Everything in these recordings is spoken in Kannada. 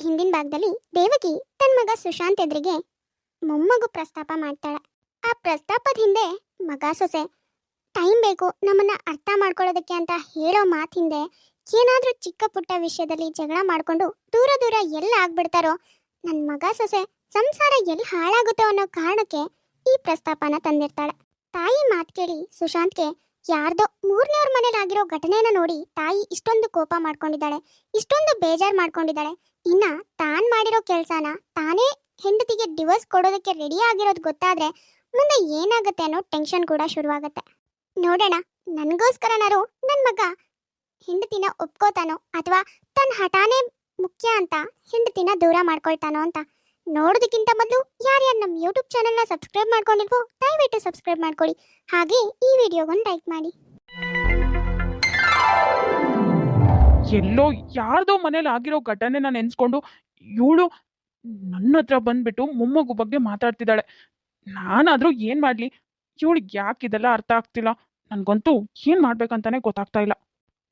ಹಿಂದಿನ ಭಾಗದಲ್ಲಿ ದೇವಕಿ ತನ್ನ ಮಗ ಸುಶಾಂತ್ ಎದುರಿಗೆ ಮೊಮ್ಮಗು ಪ್ರಸ್ತಾಪ ಮಾಡ್ತಾಳೆ. ಆ ಪ್ರಸ್ತಾಪದ ಹಿಂದೆ, ಮಗ ಸೊಸೆ, ಟೈಮ್ ಬೇಕು, ನಮ್ಮನ್ನ ಅರ್ಥ ಮಾಡ್ಕೊಳ್ಳೋದಕ್ಕೆ ಅಂತ ಹೇಳೋ ಮಾತು ಹಿಂದೆ, ಏನಾದ್ರೂ ಚಿಕ್ಕ ಪುಟ್ಟ ವಿಷಯದಲ್ಲಿ ಜಗಳ ಮಾಡ್ಕೊಂಡು ದೂರ ದೂರ ಎಲ್ಲ ಆಗ್ಬಿಡ್ತಾರೋ ನನ್ನ ಮಗ ಸೊಸೆ ಸಂಸಾರ ಎಲ್ಲಿ ಹಾಳಾಗುತ್ತೋ ಅನ್ನೋ ಕಾರಣಕ್ಕೆ ಈ ಪ್ರಸ್ತಾಪನ ತಂದಿರ್ತಾಳೆ. ತಾಯಿ ಮಾತು ಕೇಳಿ ಸುಶಾಂತ್ಗೆ ಯಾರ್ದೋ ಮೂರನೇವ್ರ ಮನೇಲಿ ಆಗಿರೋ ಘಟನೆನ ನೋಡಿ ತಾಯಿ ಇಷ್ಟೊಂದು ಕೋಪ ಮಾಡ್ಕೊಂಡಿದ್ದಾಳೆ, ಇಷ್ಟೊಂದು ಬೇಜಾರ್ ಮಾಡ್ಕೊಂಡಿದ್ದಾಳೆ. ಇನ್ನ ತಾನ್ ಮಾಡಿರೋ ಕೆಲ್ಸನ ತಾನೇ ಹೆಂಡತಿಗೆ ಡಿವೋರ್ಸ್ ಕೊಡೋದಕ್ಕೆ ರೆಡಿ ಆಗಿರೋದು ಗೊತ್ತಾದ್ರೆ ಮುಂದೆ ಏನಾಗುತ್ತೆ ಅನ್ನೋ ಟೆನ್ಷನ್ ಕೂಡ ಶುರುವಾಗುತ್ತೆ. ನೋಡೋಣ, ನನಗೋಸ್ಕರನಾರು ನನ್ನ ಮಗ ಹೆಂಡತಿನ ಒಪ್ಕೋತಾನೋ ಅಥವಾ ತನ್ನ ಹಠಾನೇ ಮುಖ್ಯ ಅಂತ ಹೆಂಡತಿನ ದೂರ ಮಾಡ್ಕೊಳ್ತಾನೋ ಅಂತ ನೋಡೋದಕ್ಕಿಂತ ಮೊದಲು ಯಾರ್ಯಾರು ನಮ್ಮ ಯೂಟ್ಯೂಬ್ ಚಾನೆಲ್ನ ಸಬ್ಸ್ಕ್ರೈಬ್ ಮಾಡ್ಕೊಂಡಿಲ್ವೋ ದಯವಿಟ್ಟು ಸಬ್ಸ್ಕ್ರೈಬ್ ಮಾಡ್ಕೊಳ್ಳಿ. ಹಾಗೆ ಈ ವಿಡಿಯೋಗೊಂದು ಲೈಕ್ ಮಾಡಿ. ಎಲ್ಲೋ ಯಾರ್ದೋ ಮನೇಲಿ ಆಗಿರೋ ನಾನು ನೆನ್ಸ್ಕೊಂಡು ಇವಳು ನನ್ನ ಹತ್ರ ಬಂದ್ಬಿಟ್ಟು ಮೊಮ್ಮಗು ಬಗ್ಗೆ ಮಾತಾಡ್ತಿದ್ದಾಳೆ. ನಾನಾದರೂ ಏನು ಮಾಡ್ಲಿ? ಇವಳು ಯಾಕೆ ಇದೆಲ್ಲ ಅರ್ಥ ಆಗ್ತಿಲ್ಲ? ನನಗಂತೂ ಏನು ಮಾಡ್ಬೇಕಂತಾನೆ ಗೊತ್ತಾಗ್ತಾ ಇಲ್ಲ.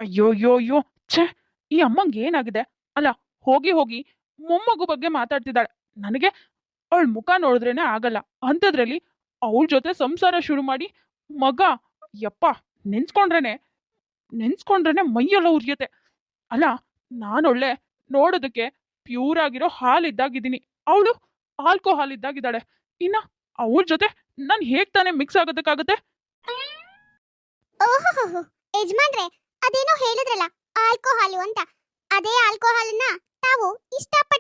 ಅಯ್ಯೋ ಅಯ್ಯೋ ಅಯ್ಯೋ, ಛೇ, ಈ ಅಮ್ಮಂಗೆ ಏನಾಗಿದೆ? ಅಲ್ಲ, ಹೋಗಿ ಹೋಗಿ ಮೊಮ್ಮಗು ಬಗ್ಗೆ ಮಾತಾಡ್ತಿದ್ದಾಳೆ. ನನಗೆ ಅವಳ ಮುಖ ನೋಡಿದ್ರೇನೆ ಆಗಲ್ಲ. ಅಂಥದ್ರಲ್ಲಿ ಅವಳ ಜೊತೆ ಸಂಸಾರ ಶುರು ಮಾಡಿ ಮಗ, ಯಪ್ಪ, ನೆನ್ಸ್ಕೊಂಡ್ರೇನೆ ನೆನ್ಸ್ಕೊಂಡ್ರೇನೆ ಮೈಯೆಲ್ಲ ಉರಿಯುತ್ತೆ. ಅಲ್ಲ ನಾನೊಳ್ಳೆ ನೋಡೋದಕ್ಕೆ ಪ್ಯೂರ್ ಆಗಿರೋ ಹಾಲ್ ಇದ್ದಾಗಿದ್ದೀನಿ. ಅವಳು ಆಲ್ಕೋಹಾಲ್ ಇದ್ದಾಗಿದ್ದಾಳೆ. ಇನ್ನ ಅವಳ ಜೊತೆ ನಾನು ಹೇಗ್ ತಾನೆ ಮಿಕ್ಸ್ ಆಗೋದಕ್ಕಾಗತ್ತೆ? ಓಹೋ ಯಜಮಾನ್ರೆ, ಅದೇನೋ ಹೇಳಿದ್ರಲ್ಲ ಆಲ್ಕೋಹಾಲು ಅಂತ. ಅದೇ ಆಲ್ಕೋಹಾಲನ್ನ ತಾವು ಇಷ್ಟಪಟ್ಟು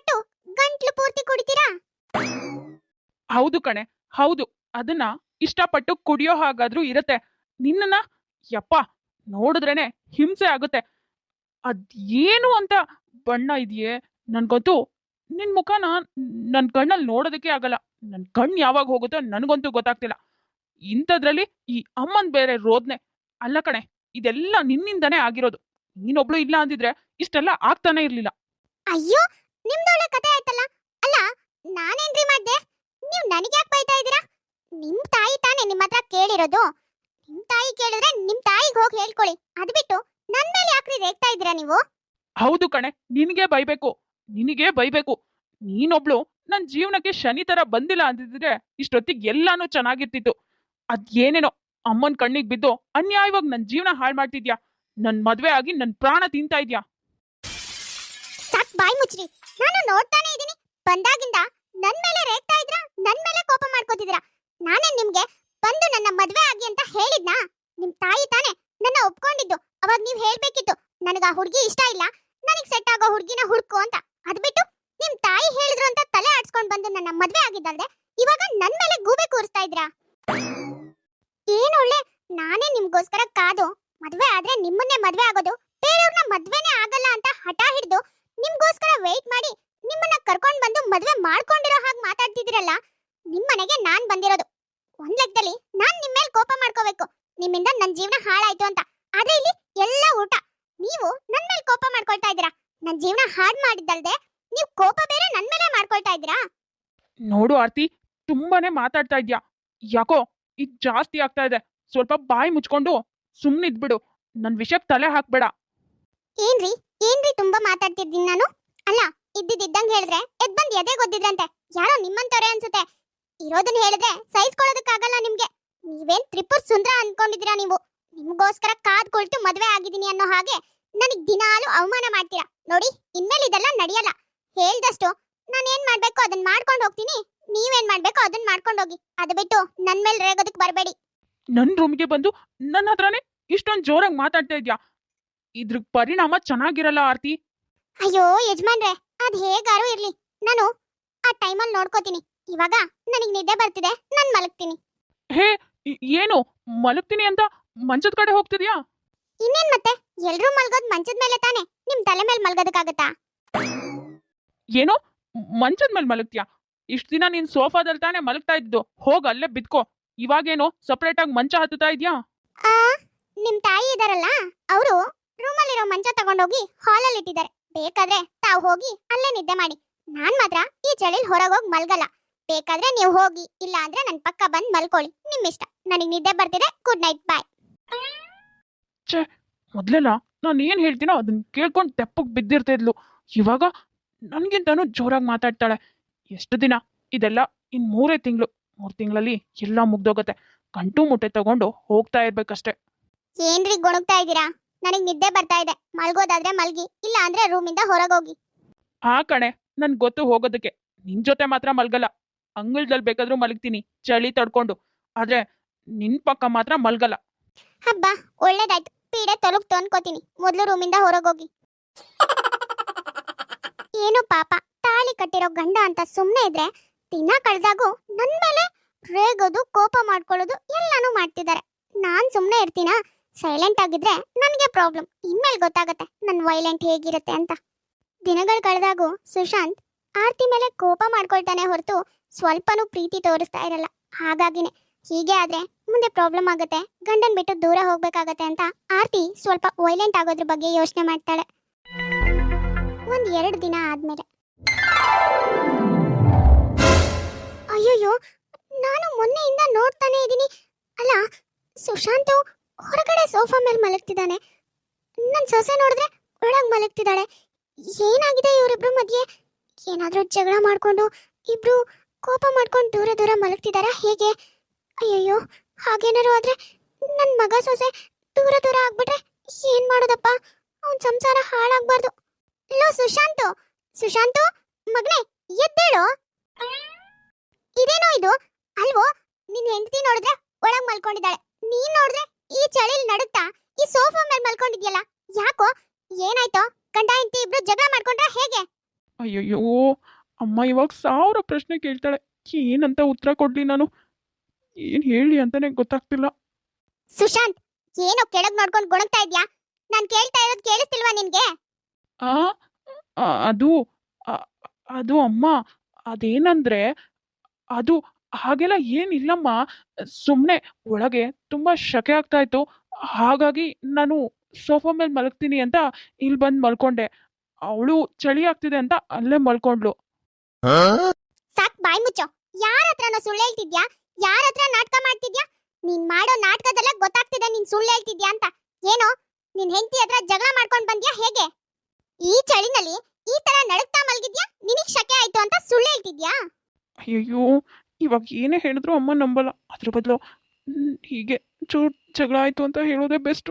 ಗಂಟ್ಲು ಪೂರ್ತಿ ಕುಡಿತೀರಾ? ಹೌದು ಕಣೆ ಹೌದು. ಅದನ್ನ ಇಷ್ಟಪಟ್ಟು ಕುಡಿಯೋ ಹಾಗಾದ್ರೂ ಇರತ್ತೆ. ನಿನ್ನನ್ನ ಯಪ್ಪ ನೋಡಿದ್ರೇನೆ ಹಿಂಸೆ ಆಗುತ್ತೆ. ಅದೇನು ಅಂತ ಬಣ್ಣ ಇದೆಯೇ? ನನ್ಗೊತ್ತು ನಿನ್ ಮುಖನ ನನ್ ಕಣ್ಣಲ್ಲಿ ನೋಡೋದಕ್ಕೆ ಆಗಲ್ಲ. ನನ್ ಕಣ್ಣು ಯಾವಾಗ ಹೋಗುತ್ತೋ ನನಗಂತೂ ಗೊತ್ತಾಗ್ತಿಲ್ಲ. ಇಂಥದ್ರಲ್ಲಿ ಈ ಅಮ್ಮನ್ ಬೇರೆ ರೋದ್ನೆ. ಅಲ್ಲ ಕಣೆ ಇದೆಲ್ಲ ನಿನ್ನಿಂದನೇ ಆಗಿರೋದು. ನೀನೊಬ್ಳು ಇಲ್ಲ ಅಂದಿದ್ರೆ ಇಷ್ಟೆಲ್ಲ ಆಗ್ತಾನೆ ಇರ್ಲಿಲ್ಲ. ಅಯ್ಯೋ ನಿಮ್ದೊಳ್ಳೆ ಕತೆ ಆಯ್ತಲ್ಲ? ಅಲ್ಲ ನಾನೇನ್ರಿ ಮಾಡ್ದೆ? ನೀವು ನನಗೆ ಯಾಕೆ ಬೈತಾ ಇದ್ದೀರಾ? ನಿಮ್ ತಾಯಿ ತಾನೇ ನಿಮ್ಮ ಹತ್ರ ಕೇಳಿರೋದು. ನಿಮ್ ತಾಯಿ ಕೇಳಿದ್ರೆ ನಿಮ್ ತಾಯಿಗೆ ಹೋಗಿ ಹೇಳ್ಕೊಳ್ಳಿ. ಅದ್ ಬಿಟ್ಟು ನನ್ ಮೇಲೆ ಯಾಕ್ರಿ ರೇಗ್ತಾ ಇದ್ದೀರಾ ನೀವು? ಹೌದು ಕಣೆ, ನಿನಗೆ ಬೈಬೇಕು. ನಿನಗೆ ಬೈಬೇಕು. ನೀನೊಬ್ಳು ನನ್ ಜೀವನಕ್ಕೆ ಶನಿ ತರ ಬಂದಿಲ್ಲ ಅಂದಿದ್ರೆ ಇಷ್ಟೊತ್ತಿಗೆ ಎಲ್ಲಾನು ಚೆನ್ನಾಗಿರ್ತಿತ್ತು. ಅದ್ ಏನೇನೋ ಅಮ್ಮನ್ ಕಣ್ಣಿಗೆ ಬಿದ್ದು ಅನ್ಯಾಯವಾಗಿ ನನ್ ಜೀವನ ಹಾಳು ಮಾಡ್ತಿದ್ಯಾ? ನನ್ ಮದ್ವೆ ಆಗಿ ನನ್ ಪ್ರಾಣ ತಿಂತಾ ಇದ್ಯಾ? ಬಾಯ್ ಮುಚ್ಚ್ರಿ. ನಾನು ನೋಡ್ತಾನೆ ಇದೀನಿ ಬಂದಾಗಿಂದ ನನ್ ಮೇಲೆ ರೇಗ್ತಾ ಇದ್ರ? ನನ್ ಮೇಲೆ ಕೋಪ ಮಾಡ್ಕೋತಿದ್ರ ನಾನೇ ನಿಮ್ಗೆ ಬಂದು ನನ್ನ ಮದ್ವೆ ಆಗಿ ಅಂತ ಹೇಳಿದ್ನಾ? ನಿಮ್ ತಾಯಿ ತಾನೆ ನನ್ನ ಒಪ್ಕೊಂಡಿದ್ದು. ಅವಾಗ ನೀವ್ ಹೇಳ್ಬೇಕಿತ್ತು. ನನಗ ಆ ಹುಡ್ಗಿ ಇಷ್ಟ ಇಲ್ಲ. ನನಗ್ ಸೆಟ್ ಆಗೋ ಹುಡ್ಗಿನ ಹುಡ್ಕು ಅಂತ. ಅದ್ಬಿಟ್ಟು ನಿಮ್ ತಾಯಿ ಹೇಳಿದ್ರು ಅಂತ ತಲೆ ಆಡ್ಸ್ಕೊಂಡ್ ಬಂದು ನನ್ನ ಮದ್ವೆ ಆಗಿದ್ದಲ್ದೆ ಇವಾಗ ನನ್ ಮೇಲೆ ಗೂಬೆ ಕೂರಿಸ್ತಾ ಇದ್ರಾ ಏನ್ ಒಳ್ಳೆ? ನಾನೇ ನಿಮ್ಗೋಸ್ಕರ ಕಾದು ಮದ್ವೆ ಆದ್ರೆ ನಿಮ್ಮನ್ನೇ ಮದ್ವೆ ಆಗೋದು, ಬೇರೆಯವ್ರನ್ನ ಮದ್ವೆನೇ ಆಗಲ್ಲ ಅಂತ ಹಠ ಹಿಡ್ದು ನಿಮ್ಗೋಸ್ಕರ ವೇಟ್ ಮಾಡಿ ನಿಮ್ಮನ್ನ ಕರ್ಕೊಂಡ್ ಬಂದು ಮದ್ವೆ ಮಾಡ್ಕೊಂಡಿರೋ ಹಾಗೆ ಮಾತಾಡ್ತಿದ್ದೀರಲ್ಲ, ನಿಮ್ಮನೆಗೆ ನಾನ್ ಬಂದಿರೋದು. ಒಂದ್ ಲೆಕ್ಕದಲ್ಲಿ ನಾನ್ ನಿಮ್ ಮೇಲೆ ಕೋಪ ಮಾಡ್ಕೋಬೇಕು. ನಿಮ್ಮಿಂದ ನನ್ ಜೀವನ ಹಾಳಾಯ್ತು ಅಂತ. ಆದ್ರೆ ಇಲ್ಲಿ ಎಲ್ಲ ಊಟ. ನೀವು ನನ್ ಮೇಲೆ ಕೋಪ ಮಾಡ್ಕೊಳ್ತಾ ಇದ್ದೀರಾ? ನನ್ ಜೀವನ ಹಾಳ್ ಮಾಡಿದ್ದಲ್ದೆ ನೀವು ಕೋಪ ಬೇರೆ ನನ್ ಮೇಲೆ ಮಾಡ್ಕೊಳ್ತಾ ಇದ್ದೀರಾ? ನೋಡು ಆರ್ತಿ, ತುಂಬಾನೇ ಮಾತಾಡ್ತಾ ಇದ್ಯಾ? ಯಾಕೋ ಇದ್ ಜಾಸ್ತಿ ಆಗ್ತಾ ಇದೆ. ಸ್ವಲ್ಪ ಬಾಯಿ ಮುಚ್ಕೊಂಡು ಸುಮ್ನಿದ್ಬಿಡು. ನನ್ ವಿಷಯಕ್ ತಲೆ ಹಾಕ್ಬೇಡ. ಏನ್ರಿ? ಏನ್ರಿ ತುಂಬಾ ಮಾತಾಡ್ತಿದ್ದೀನಿ ನಾನು? ಅಲ್ಲ, ಇದ್ದಿದ್ದಂಗ್ ಹೇಳಿದ್ರೆ ಎದ್ ಬಂದ್ ಎದೆ ಗೊತ್ತಿದ್ರಂತೆ ಯಾರೋ ನಿಮ್ಮಂತವ್ರೆ ಅನ್ಸುತ್ತೆ. ಇರೋದನ್ನ ಹೇಳಿದ್ರೆ ಸಹಿಸ್ಕೊಳ್ಳೋದಕ್ಕಾಗಲ್ಲ ನಿಮ್ಗೆ. ನೀವೇನ್ ತ್ರಿಪುರ್ ಸುಂದರ ಅನ್ಕೊಂಡಿದ್ದೀರಾ ನೀವು? ನಿಮ್ಗೋಸ್ಕರ ಕಾದ್ ಕುಳಿತು ಮದ್ವೆ ಆಗಿದ್ದೀನಿ ಅನ್ನೋ ಹಾಗೆ ನನಗ್ ದಿನಾಲು ಅವಮಾನ ಮಾಡ್ತೀರಾ? ನೋಡಿ, ಇನ್ಮೇಲೆ ಇದೆಲ್ಲ ನಡೆಯಲ್ಲ. ಹೇಳ್ದಷ್ಟು ನಾನು ಏನ್ ಮಾಡ್ಬೇಕು ಅದನ್ನ ಮಾಡ್ಕೊಂಡು ಹೋಗ್ತೀನಿ. ನೀವೇನ್ ಮಾಡ್ಬೇಕು ಅದನ್ನ ಮಾಡ್ಕೊಂಡು ಹೋಗಿ. ಅದು ಬಿಟ್ಟು ನನ್ ಮೇಲೆ ರೇಗೋದಕ್ ಬರಬೇಡಿ. ನನ್ ರೂಮ್ಗೆ ಬಂದು ನನ್ನ ಹತ್ರನೇ ಇಷ್ಟೊಂದ್ ಜೋರಾಗಿ ಮಾತಾಡ್ತಾ ಇದ್ಯಾ? ಇದ್ರ ಪರಿಣಾಮ ಚೆನ್ನಾಗಿರಲ್ಲ ಆರ್ತಿ. ಅಯ್ಯೋ ಯಜಮಾನ್ರೆ ಅದ್ ಹೇಗಾರು ಇರ್ಲಿ. ನಾನು ಆ ಟೈಮಲ್ಲಿ ನೋಡ್ಕೋತೀನಿ. ಇವಾಗ ನನಗ್ ನಿದ್ದೆ ಬರ್ತಿದೆ ನಾನ್ ಮಲಗ್ತೀನಿ. ಹೇ ಇ- ಏನು? ಮಲಗ್ತೀನಿ ಅಂತ ಮಂಚದ ಕಡೆ ಹೋಗ್ತಿದ್ಯಾ? ಇನ್ನೇನ್ ಮತ್ತೆ? ಎಲ್ರೂ ಮಲಗೋದ್ ಮಂಚದ ಮೇಲೆ ತಾನೆ? ನಿಮ್ ತಲೆ ಮೇಲೆ ಮಲ್ಗೋದಕ್ಕಾಗತ್ತಾ? ಏನೋ? ಮಂಚದ ಮೇಲೆ ಮಲಗ್ತೀಯಾ? ಇಷ್ಟ ದಿನ ನೀನ್ ಸೋಫಾದಲ್ಲಿ ತಾನೇ ಮಲಗ್ತಾ ಇದ್ದು ಹೋಗ ಅಲ್ಲೇ ಬಿದ್ಕೋ. ಇವಾಗೇನೋ ಸಪ್ರೇಟ್ ಆಗಿ ಮಂಚ ಹತ್ತುತ್ತಾ ಇದ್ಯಾ? ಆ ನಿಮ್ ತಾಯಿ ಇದಾರಲ್ಲ ಅವರು ರೂಮಲ್ಲಿರೋ ಮಂಚ ತಗೊಂಡೋಗಿ ಹಾಲಲ್ಲಿ ಇಟ್ಟಿದ್ದಾರೆ. ಬೇಕಾದ್ರೆ ತಾವು ಹೋಗಿ ಅಲ್ಲೇ ನಿದ್ದೆ ಮಾಡಿ. ನಾನ್ ಮಾತ್ರ ಈ ಚಳಿಲ್ ಹೊರಗೋಗಿ ಮಲ್ಗಲ್ಲ. ಬೇಕಾದ್ರೆ ನೀವು ಹೋಗಿ ಇಲ್ಲ ಅಂದ್ರೆ ನನ್ ಪಕ್ಕ ಬಂದ್ ಮಲ್ಕೊಳ್ಳಿ. ನಿಮ್ ಇಷ್ಟ ನನಗ್ ನಿದ್ದೆ ಬರ್ತಿದೆ. ಗುಡ್ ನೈಟ್ ಬಾಯ್ ಮೊದ್ಲೆಲ್ಲ ನಾನು ಏನ್ ಹೇಳ್ತೀನೋ ಅದನ್ನ ಕೇಳ್ಕೊಂಡು ತೆಪ್ಪಗ್ ಬಿದ್ದಿರ್ತಿದ್ಲು ಇವಾಗ ನನಗಿಂತನೂ ಜೋರಾಗಿ ಮಾತಾಡ್ತಾಳೆ. ಎಷ್ಟು ದಿನ? ಇದೆಲ್ಲ ಇನ್ನು ಮೂರೇ ತಿಂಗಳು. ಮೂರು ತಿಂಗಳಲ್ಲಿ ಎಲ್ಲ ಮುಗ್ದೋಗತ್ತೆ. ಗಂಟು ಮುಟ್ಟೆ ತಗೊಂಡು ಹೋಗ್ತಾ ಇರ್ಬೇಕಷ್ಟೇ. ಏನ್ರಿ ಗೊಣಗ್ತಾ ಇದ್ದೀರಾ? ನನಗ್ ನಿದ್ದೆ ಬರ್ತಾ ಇದೆ. ಮಲ್ಗೋದಾದ್ರೆ ಮಲ್ಗಿ ಇಲ್ಲ ಅಂದ್ರೆ ರೂಮಿಂದ ಹೊರಗೋಗಿ. ಆ ಕಣೆ ನನ್ ಗೊತ್ತು ಹೋಗೋದಕ್ಕೆ. ನಿನ್ ಜೊತೆ ಮಾತ್ರ ಮಲ್ಗಲ್ಲ. ಅಂಗಳದಲ್ಲಿ ಬೇಕಾದ್ರೂ ಮಲಗ್ತೀನಿ ಚಳಿ ತಡ್ಕೊಂಡು. ಆದ್ರೆ ನಿನ್ ಪಕ್ಕ ಮಾತ್ರ ಮಲ್ಗಲ್ಲ. ಹಬ್ಬ ಒಳ್ಳೇದಾಯ್ತು. ಪೀಡೆ ತೊಲಗ್ತು ಅನ್ಕೋತೀನಿ ಮೊದ್ಲು ರೂಮಿಂದ ಹೊರಗೋಗಿ. ಏನು ಪಾಪ ತಾಳಿ ಕಟ್ಟಿರೋ ಗಂಡ ಅಂತ ಸುಮ್ಮನೆ ಇದ್ರೆ ದಿನ ಕಳೆದಾಗೂ ನನ್ ಮೇಲೆ ರೇಗೋದು ಕೋಪ ಮಾಡ್ಕೊಳ್ಳೋದು ಎಲ್ಲಾನು ಮಾಡ್ತಿದ್ದಾರೆ. ನಾನ್ ಸುಮ್ಮನೆ ಇರ್ತೀನ? ಸೈಲೆಂಟ್ ಆಗಿದ್ರೆ ನನಗೆ ಪ್ರಾಬ್ಲಮ್ ಇನ್ಮೇಲೆ ಗೊತ್ತಾಗತ್ತೆ ನನ್ನ ವೈಲೆಂಟ್ ಹೇಗಿರುತ್ತೆ ಅಂತ. ದಿನಗಳು ಕಳೆದಾಗೂ ಸುಶಾಂತ್ ಆರ್ತಿ ಮೇಲೆ ಕೋಪ ಮಾಡ್ಕೊಳ್ತಾನೆ ಹೊರತು ಸ್ವಲ್ಪನೂ ಪ್ರೀತಿ ತೋರಿಸ್ತಾ ಇರಲ್ಲ. ಹಾಗಾಗಿನೇ ಹೀಗೆ ಆದ್ರೆ ಮುಂದೆ ಪ್ರಾಬ್ಲಮ್ ಆಗುತ್ತೆ, ಗಂಡನ್ ಬಿಟ್ಟು ದೂರ ಹೋಗ್ಬೇಕಾಗತ್ತೆ ಅಂತ ಆರ್ತಿ ಸ್ವಲ್ಪ ವೈಲೆಂಟ್ ಆಗೋದ್ರ ಬಗ್ಗೆ ಯೋಚನೆ ಮಾಡ್ತಾಳೆ. ಒಂದ್ ಎರಡು ದಿನ ಆದ್ಮೇಲೆ. ಅಯ್ಯಯ್ಯೋ, ನಾನು ಮೊನ್ನೆಯಿಂದ ನೋಡ್ತಾನೆ ಇದ್ದೀನಿ. ಅಲ್ಲ, ಸುಶಾಂತ್ ಹೊರಗಡೆ ಸೋಫಾ ಮೇಲೆ ಮಲಗ್ತಿದ್ದಾನೆ. ನನ್ನ ಸೊಸೆ ನೋಡಿದ್ರೆ ಒಳಗೆ ಮಲಗ್ತಿದ್ದಾಳೆ. ಏನಾಗಿದೆ ಇವರಿಬ್ರು ಮಧ್ಯೆ? ಏನಾದರೂ ಜಗಳ ಮಾಡ್ಕೊಂಡು ಇಬ್ರು ಕೋಪ ಮಾಡ್ಕೊಂಡು ದೂರ ದೂರ ಮಲಗ್ತಿದಾರಾ ಹೇಗೆ? ಅಯ್ಯಯ್ಯೋ ಹಾಗೇನಾರು ಆದ್ರೆ ನನ್ನ ಮಗ ಸೊಸೆ ದೂರ ದೂರ ಆಗ್ಬಿಟ್ರೆ ಏನು ಮಾಡೋದಪ್ಪ? ಅವನ ಸಂಸಾರ ಹಾಳಾಗಬಾರ್ದು. ಲೋ, ಸುಶಾಂತು! ಸುಶಾಂತು, ಮಗನೇ, ಎದ್ದೇಳು! ಇದೇನೋ ಇದು? ಅಲ್ವೋ ನಿನ್ನ ಹೆಂಡತಿ ನೋಡಿದ್ರೆ ಒಳಗೆ ಮಲ್ಕೊಂಡಿದ್ದಾಳೆ. ನೀನ್ ನೋಡಿದ್ರೆ ಈ ಚಳಿಲ್ ನಡುತ್ತಾ ಈ ಸೋಫಾ ಮೇಲೆ ಮಲ್ಕೊಂಡಿದ್ಯಲ್ಲ ಯಾಕೋ? ಏನಾಯ್ತೋ? ಗಂಡ ಹೆಂಡತಿ ಇಬ್ರು ಜಗಳ ಮಾಡ್ಕೊಂಡ್ರೆ ಹೇಗೆ? ಅಯ್ಯಯ್ಯೋ ಅಮ್ಮ ಇವಾಗ ಸಾವಿರ ಪ್ರಶ್ನೆ ಕೇಳ್ತಾಳೆ. ಏನಂತ ಉತ್ತರ ಕೊಡ್ಲಿ ನಾನು? ಏನ್ ಹೇಳಿ ಅಂತಾನೆ ಗೊತ್ತಾಗ್ತಿಲ್ಲ. ಸುಶಾಂತ್ ಏನೋ ಕೆಳಗ್ ನೋಡ್ಕೊಂಡು ಗುಣಗ್ತಾ ಇದ್ಯಾ? ನಾನ್ ಕೇಳ್ತಾ ಇರೋದ್ ಕೇಳಿಸ್ತಿಲ್ವಾ ನಿನ್ಗೆ? ಆ ಆ, ಅದು ಆ- ಅದು ಅಮ್ಮ ಅದೇನಂದ್ರೆ ಅದು ಹಾಗೆಲ್ಲ ಏನಿಲ್ಲಮ್ಮ. ಸುಮ್ಮನೆ ಒಳಗೆ ತುಂಬಾ ಶಕೆ ಆಗ್ತಾ ಇತ್ತು. ಹಾಗಾಗಿ ನಾನು ಸೋಫಾ ಮೇಲೆ ಮಲಗ್ತೀನಿ ಅಂತ ಇಲ್ಲಿ ಬಂದು ಮಲ್ಕೊಂಡೆ. ಅವಳು ಚಳಿ ಆಗ್ತಿದೆ ಅಂತ ಅಲ್ಲೇ ಮಲ್ಕೊಂಡ್ಲು ಸಾಕ್ ಬಾಯ್ ಮುಚ್ಚೋ. ಯಾರ ಹತ್ರನೋ ಸುಳ್ಳು ಹೇಳ್ತಿದ್ಯಾ? ಯಾರ ಹತ್ರ ನಾಟಕ ಮಾಡ್ತಿದ್ಯಾ? ನೀನ್ ಮಾಡೋ ನಾಟಕದಲ್ಲೇ ಗೊತ್ತಾಗ್ತಿದೆ ನೀನ್ ಸುಳ್ಳು ಹೇಳ್ತಿದ್ಯಾ ಅಂತ. ಏನೋ ನಿನ್ ಹೆಂಡತಿ ಹತ್ರ ಜಗಳ ಮಾಡ್ಕೊಂಡ್ ಬಂದ್ಯಾ ಹೇಗೆ? ಈ ಚಳಿನಲ್ಲಿ ಈ ತರ ನಡಕ್ತಾ ಮಲಗಿದ್ಯಾ? ನಿನಗ್ ಶಕೆ ಆಯ್ತು ಅಂತ ಸುಳ್ಳು ಹೇಳ್ತಿದ್ಯಾ? ಅಯ್ಯಯ್ಯೋ ಇವಾಗ ಏನೇ ಹೇಳಿದ್ರು ಅಮ್ಮ ನಂಬಲ್ಲ. ಅದ್ರ ಬದಲು ಹೀಗೆ ಚೂರ್ ಜಗಳ ಆಯ್ತು ಅಂತ ಹೇಳೋದೇ ಬೆಸ್ಟ್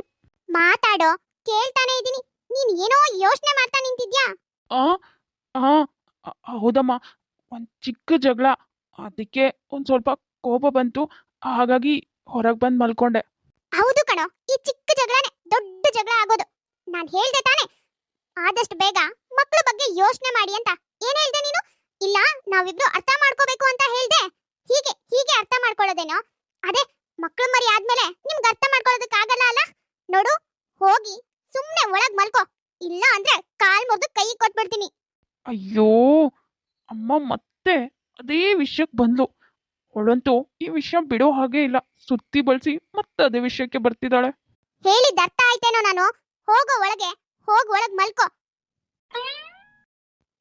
ಮಾತಾಡೋ ಕೇಳ್ತಾನೆ ಇದ್ದೀನಿ. ನೀನ್ ಏನೋ ಯೋಚನೆ ಮಾಡ್ತಾ ನಿಂತಿದ್ಯಾ? ಆ ಆ ಹೌದಮ್ಮ. ಒಂದ್ ಚಿಕ್ಕ ಜಗಳ. ಅದಕ್ಕೆ ಒಂದ್ ಸ್ವಲ್ಪ ಕೋಪ ಬಂತು. ಹಾಗಾಗಿ ಹೊರಗೆ ಬಂದು ಮಲ್ಕೊಂಡೆ. ಹೌದು ಕಣೋ ಈ ಚಿಕ್ಕ ಜಗಳನೇ ದೊಡ್ಡ ಜಗಳ ಆಗೋದು. ನಾನ್ ಹೇಳ್ದೆ ತಾನೆ. ಆದಷ್ಟು ಬೇಗ ಮಕ್ಕಳ ಬಗ್ಗೆ ಯೋಚನೆ ಮಾಡಿ ಅಂತ. ಏನ್ ಹೇಳ್ದೆ ನೀನು? ಇಲ್ಲ ನಾವಿಬ್ರು ಅರ್ಥ ಮಾಡ್ಕೋಬೇಕು ಅಂತ ಹೇಳ್ದೆ. ಹೀಗೆ ಹೀಗೆ ಅರ್ಥ ಮಾಡ್ಕೊಳ್ಳೋದೇನೋ? ಅದೇ ಮಕ್ಕಳು ಮರಿ ಆದ್ಮೇಲೆ ನಿಮ್ಗೆ ಅರ್ಥ ಮಾಡ್ಕೊಳ್ಳೋದಕ್ಕೆ ಆಗಲ್ಲ ಅಲ್ಲ? ನೋಡು ಹೋಗಿ ಸುಮ್ಮನೆ ಒಳಗ್ ಮಲ್ಕೋ. ಇಲ್ಲ ಅಂದ್ರೆ ಕಾಲ್ ಮುರಿದು ಕೈ ಕೊಟ್ಬಿಡ್ತೀನಿ. ಅಯ್ಯೋ ಅಮ್ಮ ಮತ್ತೆ ಅದೇ ವಿಷಯಕ್ಕೆ ಬಂದ್ಲು. ಅವಳಂತೂ ಈ ವಿಷಯ ಬಿಡೋ ಹಾಗೆ ಇಲ್ಲ. ಸುತ್ತಿ ಬಳಸಿ ಮತ್ತೆ ಅದೇ ವಿಷಯಕ್ಕೆ ಬರ್ತಿದ್ದಾಳೆ. ಹೇಳಿದ ಅರ್ಥ ಆಯ್ತೇನೋ ನಾನು? ಹೋಗೋ ಒಳಗೆ ಹೋಗ ಒಳಗ್ ಮಲ್ಕೋ.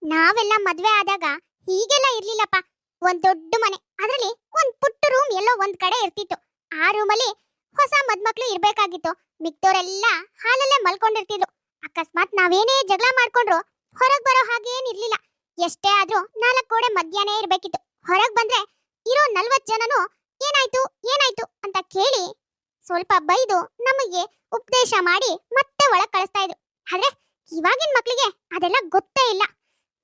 ನಾವೆಲ್ಲ ಮದ್ವೆ ಆದಾಗ ಹೀಗೆಲ್ಲ ಇರ್ಲಿಲ್ಲಪ್ಪ. ಒಂದ್ ದೊಡ್ಡ ಮನೆ. ಅದ್ರಲ್ಲಿ ಒಂದ್ ಪುಟ್ಟ ರೂಮ್ ಎಲ್ಲೋ ಒಂದ್ ಕಡೆ ಇರ್ತಿತ್ತು. ಆ ರೂಮಲ್ಲಿ ಹೊಸ ಮದ್ಮಕ್ಳು ಇರ್ಬೇಕಾಗಿತ್ತು. ಮಿಕ್ತೋರೆಲ್ಲ ಹಾಲಲ್ಲೇ ಮಲ್ಕೊಂಡಿರ್ತಿದ್ರು. ಅಕಸ್ಮಾತ್ ನಾವೇನೇ ಜಗಳ ಮಾಡ್ಕೊಂಡ್ರು ಹೊರಗ್ ಬರೋ ಹಾಗೇನಿರ್ಲಿಲ್ಲ ಎಷ್ಟೇ ಆದ್ರೂ ನಾಲ್ಕು ಕೋಡೆ ಮಧ್ಯಾಹ್ನ ಇರ್ಬೇಕಿತ್ತು. ಹೊರಗ್ ಬಂದ್ರೆ ಇರೋ ನಲ್ವತ್ ಜನನು ಏನಾಯ್ತು ಏನಾಯ್ತು ಅಂತ ಕೇಳಿ ಸ್ವಲ್ಪ ಬೈದು ನಮಗೆ ಉಪದೇಶ ಮಾಡಿ ಮತ್ತೆ ಒಳಗ್ ಕಳಿಸ್ತಾ ಇದ್ರು. ಆದ್ರೆ ಇವಾಗಿನ ಮಕ್ಳಿಗೆ ಅದೆಲ್ಲ ಗೊತ್ತೇ ಇಲ್ಲ.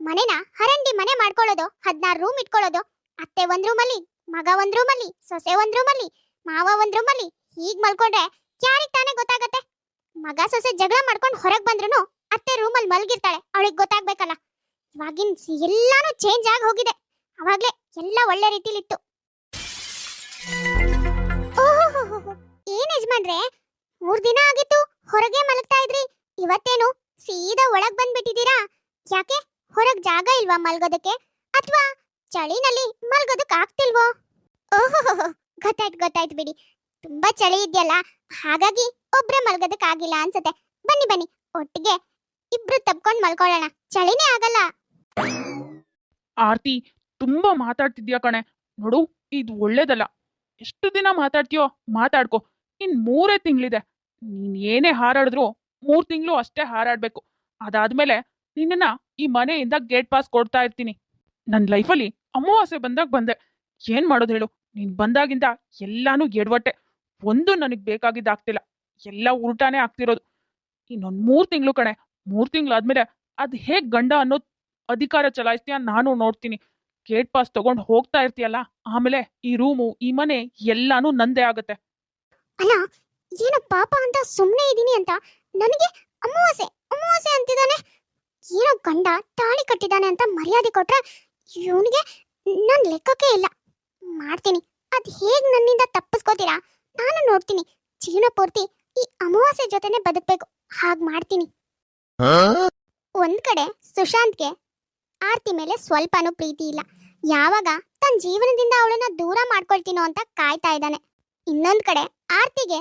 ಮನೆನ ಹರಂಡಿ ಮನೆ ಮಾಡ್ಕೊಳ್ಳೋದು ಹದಿನಾರು ರೂಮ್ ಇಟ್ಕೊಳ್ಳೋದು ಅತ್ತೆ ಒಂದ್ ರೂಮಲ್ಲಿ ಮಗ ಒಂದ್ ರೂಮಲ್ಲಿ ಸೊಸೆ ಒಂದ್ ರೂಮಲ್ಲಿ ಮಾವ ಒಂದ್ ರೂಮಲ್ಲಿ ಹೀಗ್ ಮಲ್ಕೊಂಡ್ರೆ ಯಾರಿಗ್ ತಾನೇ ಗೊತ್ತಾಗತ್ತೆ? ಮಗ ಸೊಸೆ ಜಗಳ ಮಾಡ್ಕೊಂಡು ಹೊರಗ್ ಬಂದ್ರು ಅತ್ತೆ ರೂಮಲ್ಲಿ ಮಲ್ಗಿರ್ತಾಳೆ, ಅವಳಿಗೆ ಗೊತ್ತಾಗ್ಬೇಕಲ್ಲ. ಇವಾಗಿನ್ ಎಲ್ಲಾನು ಚೇಂಜ್ ಆಗಿ ಹೋಗಿದೆ. ಅವಾಗ್ಲೇ ಎಲ್ಲ ಒಳ್ಳೆ ರೀತಿಲಿತ್ತು. ಏನ್ ಯಜಮಾನ್ರೆ? ಮೂರ್ ದಿನ ಆಗಿತ್ತು ಹೊರಗೆ ಮಲಗ್ತಾ ಇದ್ರಿ, ಇವತ್ತೇನು ಸೀದಾ ಒಳಗ್ ಬಂದ್ಬಿಟ್ಟಿದೀರಾ ಯಾಕೆ, ಹೊರಗ್ ಜಾಗ ಇಲ್ವಾ ಮಲ್ಗೋದಕ್ಕೆ? ಅಥವಾ ಚಳಿನಲ್ಲಿ ಮಲ್ಗೋದಕ್ ಆಗ್ತಿಲ್ವೋ? ಓಹೋ ಗೊತ್ತಾಯ್ತು ಗೊತ್ತಾಯ್ತು ಬಿಡಿ. ತುಂಬಾ ಚಳಿ ಇದೆಯಲ್ಲ, ಹಾಗಾಗಿ ಒಬ್ರೇ ಮಲ್ಗೋದಕ್ ಆಗಿಲ್ಲ ಅನ್ಸತ್ತೆ. ಬನ್ನಿ ಬನ್ನಿ, ಒಟ್ಟಿಗೆ ಇಬ್ರು ತಪ್ಕೊಂಡ್ ಮಲ್ಕೊಳ್ಳೋಣ. ಚಳಿನೇ ಆಗಲ್ಲ. ಆರ್ತಿ, ತುಂಬಾ ಮಾತಾಡ್ತಿದ್ಯಾ ಕಣೆ? ನೋಡು, ಇದು ಒಳ್ಳೇದಲ್ಲ. ಎಷ್ಟು ದಿನ ಮಾತಾಡ್ತೀಯೋ, ಮಾತಾಡ್ಕೋ. ಇನ್ ಮೂರೇ ತಿಂಗಳಿದೆ. ನೀನ್ ಏನೇ ಹಾರಾಡಿದ್ರು ಮೂರ್ ತಿಂಗಳು ಅಷ್ಟೇ ಹಾರಾಡ್ಬೇಕು. ಅದಾದ್ಮೇಲೆ ನಿನ್ನ ಈ ಮನೆಯಿಂದ ಗೇಟ್ ಪಾಸ್ ಕೊಡ್ತಾ ಇರ್ತೀನಿ. ನನ್ನ ಲೈಫಲ್ಲಿ ಅಮಾವಾಸ್ಯೆ ಬಂದಾಗ ಬಂದೆ. ಏನ್ ಮಾಡೋದು ಹೇಳು? ನೀನ್ ಬಂದಾಗಿಂದ ಎಲ್ಲಾನು ಎಡವಟ್ಟೆ. ಒಂದು ನನಗ್ ಬೇಕಾಗಿದ್ದಾಗ್ತಿಲ್ಲ ಎಲ್ಲ ಉಲ್ಟಾನೇ ಆಗ್ತಿರೋದು. ಇನ್ನೊಂದ್ ಮೂರ್ ತಿಂಗಳು ಕಣೆ. ಮೂರ್ ತಿಂಗಳಾದ್ಮೇಲೆ ಅದ್ ಹೇಗ್ ಗಂಡ ಅನ್ನೋ ಅಧಿಕಾರ ಚಲಾಯಿಸ್ತೀಯ ನಾನು ನೋಡ್ತೀನಿ. ಗೇಟ್ ಪಾಸ್ ತಗೊಂಡ್ ಹೋಗ್ತಾ ಇರ್ತೀಯಲ್ಲ, ಆಮೇಲೆ ಈ ರೂಮು, ಈ ಮನೆ ಎಲ್ಲಾನು ನಂದೇ ಆಗತ್ತೆ. ಅಲ್ಲ, ಏನೋ ಪಾಪ ಅಂತ ಸುಮ್ಮನೆ ಇದ್ದೀನಿ ಅಂತ ನನಗೆ ಅಮಾವಾಸ್ಯೆ ಅಮಾವಾಸ್ಯೆ ಅಂತಿದ್ದಾನೆ. ಏನೋ ಗಂಡ ತಾಳಿ ಕಟ್ಟಿದ್ದಾನೆ ಅಂತ ಮರ್ಯಾದೆ ಕೊಟ್ರೆ ಇವನಿಗೆ ನನ್ನ ಲೆಕ್ಕಕ್ಕೆ ಇಲ್ಲ. ಮಾಡ್ತೀನಿ. ಅದು ಹೇಗೆ ನನ್ನಿಂದ ತಪ್ಪಿಸ್ಕೋತೀರಾ? ನಾನು ನೋಡ್ತೀನಿ. ಜೀವನ ಪೂರ್ತಿ ಈ ಅಮಾವಾಸ್ಯೆ ಜೊತೆನೆ ಬದುಕಬೇಕು. ಹಾಗೆ ಮಾಡ್ತೀನಿ. ಒಂದ್ ಕಡೆ ಸುಶಾಂತ್ಗೆ ಆರ್ತಿ ಮೇಲೆ ಸ್ವಲ್ಪನೂ ಪ್ರೀತಿ ಇಲ್ಲ. ಯಾವಾಗ ತನ್ನ ಜೀವನದಿಂದ ಅವಳನ್ನ ದೂರ ಮಾಡ್ಕೊಳ್ತೀನೋ ಅಂತ ಕಾಯ್ತಾ ಇದ್ದಾನೆ. ಇನ್ನೊಂದ್ ಕಡೆ ಆರ್ತಿಗೆ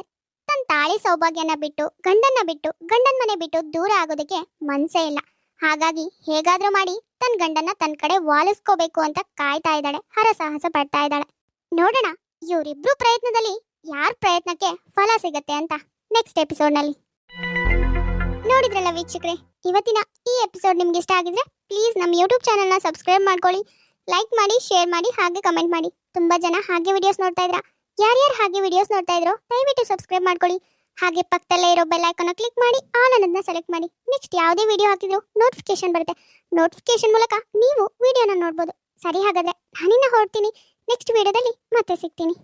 ತನ್ನ ತಾಳಿ ಸೌಭಾಗ್ಯನ ಬಿಟ್ಟು, ಗಂಡನ್ನ ಬಿಟ್ಟು, ಗಂಡನ ಮನೆ ಬಿಟ್ಟು ದೂರ ಆಗೋದಕ್ಕೆ ಮನ್ಸೇ ಇಲ್ಲ. ಹಾಗಾಗಿ ಹೇಗಾದ್ರೂ ಮಾಡಿ ತನ್ನ ಗಂಡನ್ನ ತನ್ನ ಕಡೆ ವಾಲಿಸ್ಕೋಬೇಕು ಅಂತ ಕಾಯ್ತಾ ಇದ್ದಾಳೆ, ಹರಸಾಹಸ ಪಡ್ತಾ ಇದ್ದಾಳೆ. ನೋಡೋಣ, ಇವರಿಬ್ರು ಪ್ರಯತ್ನದಲ್ಲಿ ಯಾರ ಪ್ರಯತ್ನಕ್ಕೆ ಫಲ ಸಿಗತ್ತೆ ಅಂತ ನೆಕ್ಸ್ಟ್ ಎಪಿಸೋಡ್ನಲ್ಲಿ ನೋಡಿದ್ರಲ್ಲ ವೀಕ್ಷಕರೇ, ಇವತ್ತಿನ ಈ ಎಪಿಸೋಡ್ ನಿಮ್ಗೆ ಇಷ್ಟ ಆಗಿದ್ರೆ ಪ್ಲೀಸ್ ನಮ್ಮ ಯೂಟ್ಯೂಬ್ ಚಾನಲ್ನ ಸಬ್ಸ್ಕ್ರೈಬ್ ಮಾಡ್ಕೊಳ್ಳಿ ಲೈಕ್ ಮಾಡಿ ಶೇರ್ ಮಾಡಿ, ಹಾಗೆ ಕಮೆಂಟ್ ಮಾಡಿ. ತುಂಬಾ ಜನ ಹಾಗೆ ವಿಡಿಯೋಸ್ ನೋಡ್ತಾ ಇದ್ರ. ಯಾರ್ಯಾರು ಹಾಗೆ ವಿಡಿಯೋಸ್ ನೋಡ್ತಾ ಇದ್ರು, ದಯವಿಟ್ಟು ಸಬ್ಸ್ಕ್ರೈಬ್ ಮಾಡ್ಕೊಳ್ಳಿ. ಹಾಗೆ ಪಕ್ಕದಲ್ಲೇ ಇರೋ ಬೆಲ್ ಐಕಾನ್ ಕ್ಲಿಕ್ ಮಾಡಿ ಆಲ್ ಅನ್ನೋದನ್ನ ಸೆಲೆಕ್ಟ್ ಮಾಡಿ. ನೆಕ್ಸ್ಟ್ ಯಾವುದೇ ವಿಡಿಯೋ ಹಾಕಿದ್ರು ನೋಟಿಫಿಕೇಶನ್ ಬರುತ್ತೆ. ನೋಟಿಫಿಕೇಶನ್ ಮೂಲಕ ನೀವು ವಿಡಿಯೋನ ನೋಡ್ಬೋದು. ಸರಿ ಹಾಗಾದ್ರೆ ನಾನಿನ್ನ ಹೊರಡ್ತೀನಿ. ನೆಕ್ಸ್ಟ್ ವಿಡಿಯೋದಲ್ಲಿ ಮತ್ತೆ ಸಿಗ್ತೀನಿ.